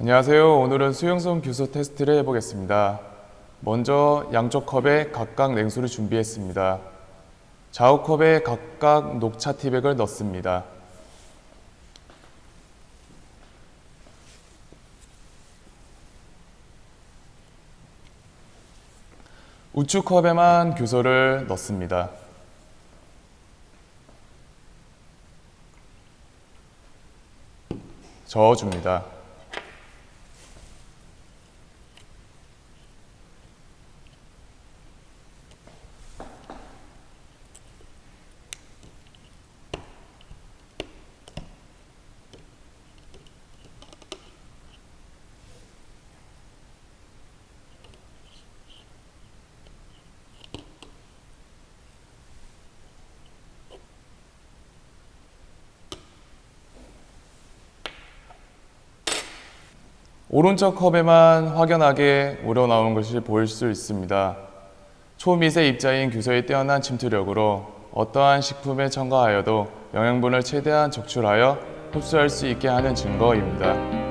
안녕하세요. 오늘은 수용성 규소 테스트를 해보겠습니다. 먼저 양쪽 컵에 각각 냉수를 준비했습니다. 좌우 컵에 각각 녹차 티백을 넣습니다. 우측 컵에만 규소를 넣습니다. 저어줍니다. 오른쪽 컵에만 확연하게 우러나온 것이 보일 수 있습니다. 초미세 입자인 규소의 뛰어난 침투력으로 어떠한 식품에 첨가하여도 영양분을 최대한 적출하여 흡수할 수 있게 하는 증거입니다.